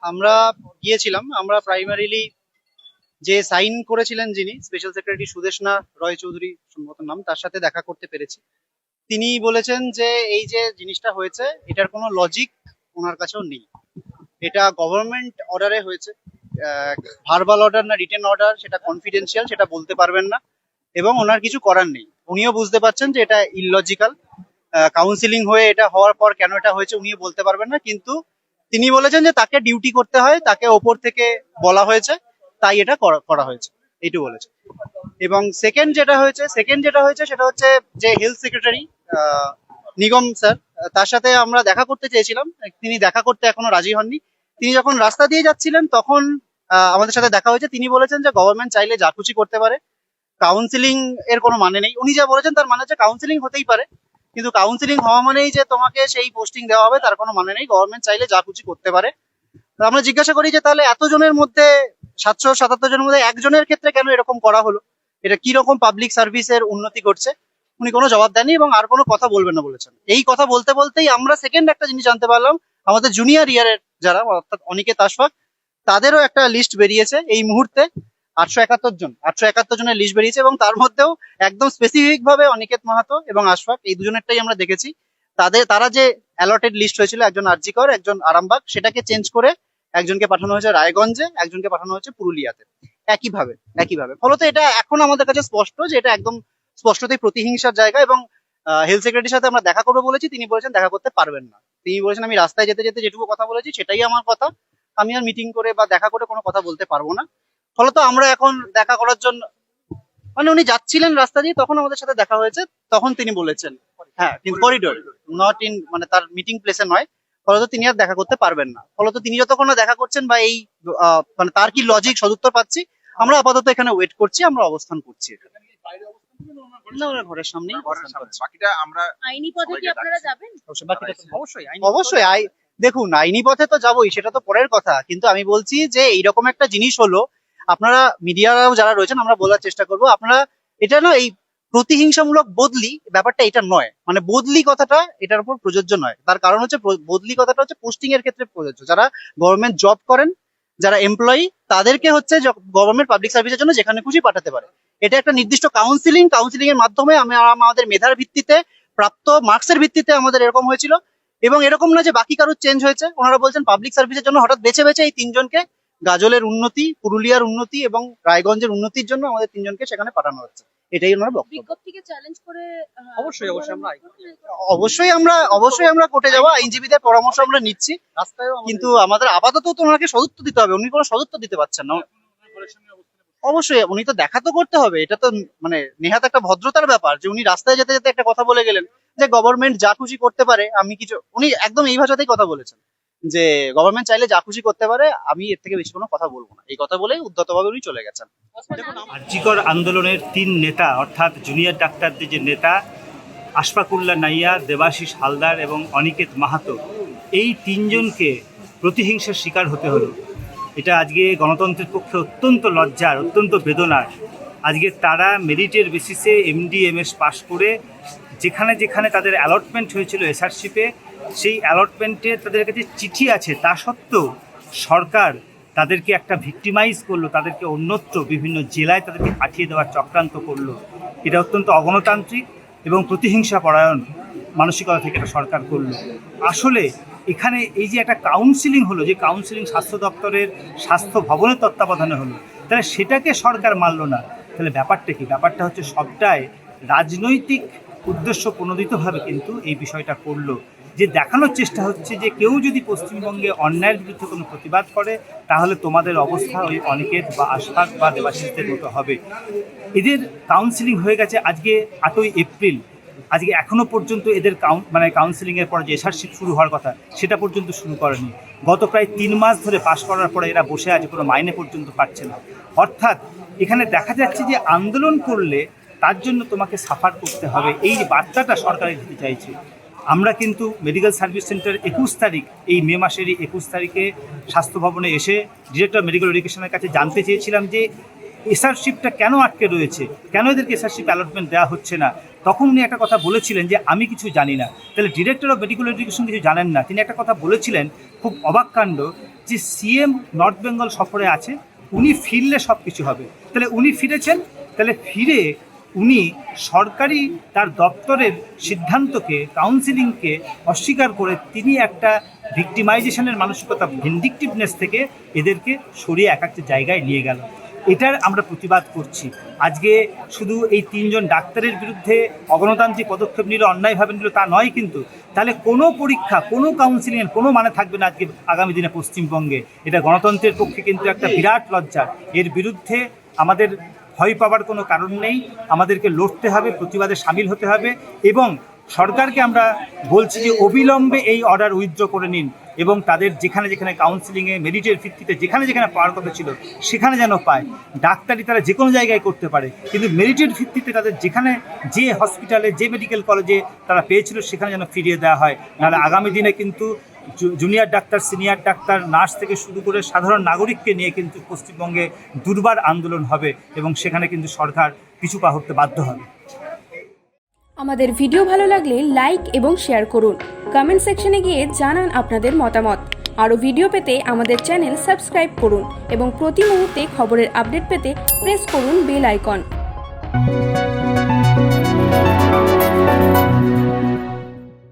আমরা গিয়েছিলাম, আমরা প্রাইমারিলি যে সাইন করেছিলেন যিনি স্পেশাল সেক্রেটারি সুদেশনা রয় চৌধুরী সম্ভবত নাম, তার সাথে দেখা করতে পেরেছি। তিনি বলেছেন যে এই যে জিনিসটা হয়েছে, এটার কোনো লজিক ওনার কাছেও নেই। এটা গভর্নমেন্ট অর্ডারে হয়েছে। ভার্বাল অর্ডার না রিটেন অর্ডার সেটা কনফিডেন্সিয়াল সেটা বলতে পারবেন না। এবং ওনার কিছু করার নেই। উনিও বুঝতে পারছেন যে এটা ইললজিক্যাল কাউন্সিলিং হয়ে এটা হওয়ার পর কেন এটা হয়েছে, উনিও বলতে পারবেন না। কিন্তু তিনি বলেছেন যে তাকে ডিউটি করতে হয়, তাকে ওপর থেকে বলা হয়েছে, তাই এটা করা হয়েছে, এইটু বলেছে। এবং সেকেন্ড যেটা হয়েছে সেকেন্ড যেটা হয়েছে সেটা হচ্ছে যে হেলথ সেক্রেটারি নিগম স্যার, তার সাথে আমরা দেখা করতে চেয়েছিলাম, তিনি দেখা করতে এখনও রাজি হননি। তিনি যখন রাস্তা দিয়ে যাচ্ছিলেন, তখন আমাদের সাথে দেখা হয়েছে, তিনি বলেছেন যে গভর্নমেন্ট চাইলে যা খুশি করতে পারে। কাউন্সিলিং এর কোনো মানে নেই। উনি যা বলেছেন তার মানে হচ্ছে কাউন্সিলিং হতেই পারে। কিন্তু কাউন্সিলিং হওয়া মানেই যে তোমাকে সেই পোস্টিং দেওয়া হবে, তার কোনো মানে নেই। গভর্নমেন্ট চাইলে যা খুশি করতে পারে। আমরা জিজ্ঞাসা করি যে, তাহলে এত জনের মধ্যে, সাতশো সাতাত্তর জনের মধ্যে একজনের ক্ষেত্রে কেন এরকম করা হলো? এটা কি রকম পাবলিক সার্ভিসের উন্নতি করছে? উনি কোনো জবাব দেননি এবং আর কোনো কথা বলবেন না বলেছেন। এই কথা বলতে বলতেই আমরা সেকেন্ড একটা জিনিস জানতে পারলাম। আমাদের জুনিয়র ইয়ারের যারা, অর্থাৎ অনিকেত আশফাক, তাদেরও একটা লিস্ট বেরিয়েছে এই মুহূর্তে। আটশো একাত্তর জন, আটশো একাত্তর জনের লিস্ট বেরিয়েছে এবং তার মধ্যেও একদম স্পেসিফিক ভাবে অনিকেত মাহাতো এবং আশফাক, এই দুজনেরটাই আমরা দেখেছি। তাদের, তারা যে অ্যালটেড লিস্ট হয়েছিল, একজন আরজিকর একজন আরামবাগ, সেটাকে চেঞ্জ করে একজনকে পাঠানো হয়েছে রায়গঞ্জে, একজনকে পাঠানো হয়েছে পুরুলিয়াতে। একইভাবে একইভাবে। ফলত এটা এখন আমাদের কাছে স্পষ্ট যে এটা একদম স্পষ্টতই প্রতিহিংসার জায়গা এবং হেলথ সেক্রেটারির সাথে আমরা দেখা করব বলেছি, তিনি বলেছেন দেখা করতে পারবেন না। তিনি বলেছেন, আমি রাস্তায় যেতে যেতে যেটুকু কথা বলেছি, সেটাই আমার কথা। আমি আর মিটিং করে বা দেখা করে কোনো কথা বলতে পারব না। ফলত আমরা এখন দেখা করার জন্য মানে উনি যাচ্ছিলেন রাস্তা দিয়ে তখন আমাদের সাথে দেখা হয়েছে তখন তিনি বলেছেন হ্যাঁ কিন্তু করিডোর নট ইন মানে তার মিটিং প্লেসে নয় ফলত তিনি আর দেখা করতে পারবেন না। ফলত তিনি যতক্ষণ না দেখা করছেন বা এই আহ, মানে তার কি লজিক সদুত্তর পাচ্ছি আমরা আপাতত এখানে ওয়েট করছি আমরা অবস্থান করছি ঘরের সামনেই সামনে। বাকিটা আমরা আইনি পথে কি আপনারা যাবেন? অবশ্যই বাকিটা অবশ্যই। অবশ্যই আই দেখুন আইনি পথে তো যাবোই সেটা তো পরের কথা কিন্তু আমি বলছি যে এইরকম একটা জিনিস হলো আপনারা মিডিয়ারাও যারা রয়েছেন, আমরা বলার চেষ্টা করব। আপনারা, এটা না, এই প্রতিহিংসামূলক বদলি ব্যাপারটা এটা নয়। মানে বদলি কথাটা এটার উপর প্রযোজ্য নয়। তার কারণ হচ্ছে বদলি কথাটা হচ্ছে পোস্টিং এর ক্ষেত্রে প্রযোজ্য। যারা গভর্নমেন্ট জব করেন, যারা এমপ্লয়ি তাদেরকে হচ্ছে গভর্নমেন্ট পাবলিক সার্ভিসের জন্য যেখানে খুশি পাঠাতে পারে। এটা একটা নির্দিষ্ট কাউন্সিলিং কাউন্সিলিং এর মাধ্যমে আমি আমাদের মেধার ভিত্তিতে, প্রাপ্ত মার্কসের ভিত্তিতে আমাদের এরকম হয়েছিল। এবং এরকম না যে বাকি কারোর চেঞ্জ হয়েছে। ওনারা বলছেন পাবলিক সার্ভিসের জন্য হঠাৎ বেছে বেছে এই তিনজনকে গাজলের উন্নতি পুরুলিয়ার উন্নতি এবং রায়গঞ্জের উন্নতির জন্য আমাদের তিনজনকে সেখানে পাঠানো হচ্ছে। এটাই ওনার বক্তব্য। চ্যালেঞ্জ করে অবশ্যই, অবশ্যই আমরা অবশ্যই আমরা অবশ্যই আমরা কোর্টে যাব আইনজীবীদের পরামর্শ আমরা নিচ্ছি। কিন্তু আমাদের আপাতত তো ওনাকে সদুত্তর দিতে হবে উনি কোনো সদুত্তর দিতে পারছেন না। অবশ্যই উনি তো দেখা তো করতে হবে এটা তো মানে নেহাত একটা ভদ্রতার ব্যাপার যে উনি রাস্তায় যেতে যেতে একটা কথা বলে গেলেন যে গভর্নমেন্ট যা খুশি করতে পারে আমি কিছু উনি একদম এই ভাষাতেই কথা বলেছেন। যে গভর্নমেন্ট চাইলে যা খুশি করতে পারে, আমি এর থেকে বেশি কোনো কথা বলব না। এই কথা বলে উদ্যতভাবে উনি চলে গেছেন। আর্জিকর আন্দোলনের তিন নেতা, অর্থাৎ জুনিয়র ডাক্তারদের যে নেতা, আশফাকুল্লাহ নাইয়া, দেবাশিস হালদার এবং অনিকেত মাহাতো, এই তিনজনকে প্রতিহিংসার শিকার হতে হলো। এটা আজকে গণতন্ত্রের পক্ষে অত্যন্ত লজ্জার, অত্যন্ত বেদনার। আজকে তারা মেরিটের বেসিসে এমডিএমএস পাশ করে, যেখানে যেখানে তাদের অ্যালটমেন্ট হয়েছিল এসআরশিপে সেই অ্যালটমেন্টে তাদের কাছে চিঠি আছে, তা সত্ত্বেও সরকার তাদেরকে একটা ভিক্টিমাইজ করল, তাদেরকে অন্যত্র বিভিন্ন জেলায় তাদেরকে পাঠিয়ে দেওয়ার চক্রান্ত করল। এটা অত্যন্ত অগণতান্ত্রিক এবং প্রতিহিংসা পরায়ণ মানসিকতা থেকে এটা সরকার করল। আসলে এখানে এই যে একটা কাউন্সিলিং হলো, যে কাউন্সিলিং স্বাস্থ্য দপ্তরের স্বাস্থ্য ভবনের তত্ত্বাবধানে হলো, তাহলে সেটাকে সরকার মানল না। তাহলে ব্যাপারটা কি? ব্যাপারটা হচ্ছে সবটাই রাজনৈতিক উদ্দেশ্য প্রণোদিতভাবে কিন্তু এই বিষয়টা করল। যে দেখানোর চেষ্টা হচ্ছে যে কেউ যদি পশ্চিমবঙ্গে অন্যায়ের বিরুদ্ধে কোনো প্রতিবাদ করে, তাহলে তোমাদের অবস্থা ওই অনিকেত বা আশফাক বা দেবাশিসদের মতো হবে। এদের কাউন্সিলিং হয়ে গেছে আজকে আটই এপ্রিল। আজকে এখনও পর্যন্ত এদের কাউন মানে কাউন্সিলিংয়ের পরে যে এসআরশিপ শুরু হওয়ার কথা, সেটা পর্যন্ত শুরু করেনি। গত প্রায় তিন মাস ধরে পাশ করার পরে এরা বসে আছে, কোনো মাইনে পর্যন্ত পাচ্ছে না। অর্থাৎ এখানে দেখা যাচ্ছে যে আন্দোলন করলে তার জন্য তোমাকে সাফার করতে হবে। এই বার্তাটা সরকারের দিতে চাইছে। আমরা কিন্তু মেডিকেল সার্ভিস সেন্টার একুশ তারিখ, এই মে মাসেরই একুশ তারিখে স্বাস্থ্য ভবনে এসে ডিরেক্টর মেডিকেল এডুকেশনের কাছে জানতে চেয়েছিলাম যে এসআরশিপটা কেন আটকে রয়েছে? কেন এদেরকে এসআরশিপ অ্যালটমেন্ট দেওয়া হচ্ছে না? তখন উনি একটা কথা বলেছিলেন যে আমি কিছু জানি না। তাহলে ডিরেক্টর অফ মেডিকেল এডুকেশন কিছু জানেন না। তিনি একটা কথা বলেছিলেন, খুব অবাক কাণ্ড, যে সিএম নর্থ বেঙ্গল সফরে আছে, উনি ফিরলে সব কিছু হবে। তাহলে উনি ফিরেছেন, তাহলে ফিরে উনি সরকারি তার দপ্তরের সিদ্ধান্তকে কাউন্সিলিংকে অস্বীকার করে তিনি একটা ভিক্টিমাইজেশনের মানসিকতা ভিন্ডিকটিভনেস থেকে এদেরকে সরিয়ে এক একটা জায়গায় নিয়ে গেল। এটার আমরা প্রতিবাদ করছি। আজকে শুধু এই তিনজন ডাক্তারের বিরুদ্ধে অগণতান্ত্রিক পদক্ষেপ নিল অন্যায়ভাবে নিল তা নয় কিন্তু তাহলে কোনো পরীক্ষা কোনো কাউন্সিলিংয়ের কোনো মানে থাকবে না আজকে আগামী দিনে পশ্চিমবঙ্গে। এটা গণতন্ত্রের পক্ষে কিন্তু একটা বিরাট লজ্জা। এর বিরুদ্ধে আমাদের ভয় পাওয়ার কোনো কারণ নেই। আমাদেরকে লড়তে হবে, প্রতিবাদে সামিল হতে হবে এবং সরকারকে আমরা বলছি যে অবিলম্বে এই অর্ডার উইথড্র করে নিন এবং তাদের যেখানে যেখানে কাউন্সিলিংয়ে মেরিটের ভিত্তিতে যেখানে যেখানে পাওয়ার কথা ছিল সেখানে যেন পায়। ডাক্তারি তারা যে কোনো জায়গায় করতে পারে, কিন্তু মেরিটের ভিত্তিতে তাদের যেখানে যে হসপিটালে যে মেডিকেল কলেজে তারা পেয়েছিল সেখানে যেন ফিরিয়ে দেওয়া হয়। নাহলে আগামী দিনে কিন্তু junior doctor, senior doctor, nurse থেকে শুরু করে সাধারণ নাগরিককে নিয়ে কিন্তু পশ্চিমবঙ্গে দুর্বার আন্দোলন হবে এবং সেখানে কিন্তু সরকার পিছু পা হতে বাধ্য হবে। আমাদের ভিডিও ভালো লাগলে লাইক এবং শেয়ার করুন। কমেন্ট সেকশনে গিয়ে জানান আপনাদের মতামত। আরও ভিডিও পেতে আমাদের চ্যানেল সাবস্ক্রাইব করুন এবং প্রতি মুহূর্তে খবরের আপডেট পেতে প্রেস করুন বেল আইকন।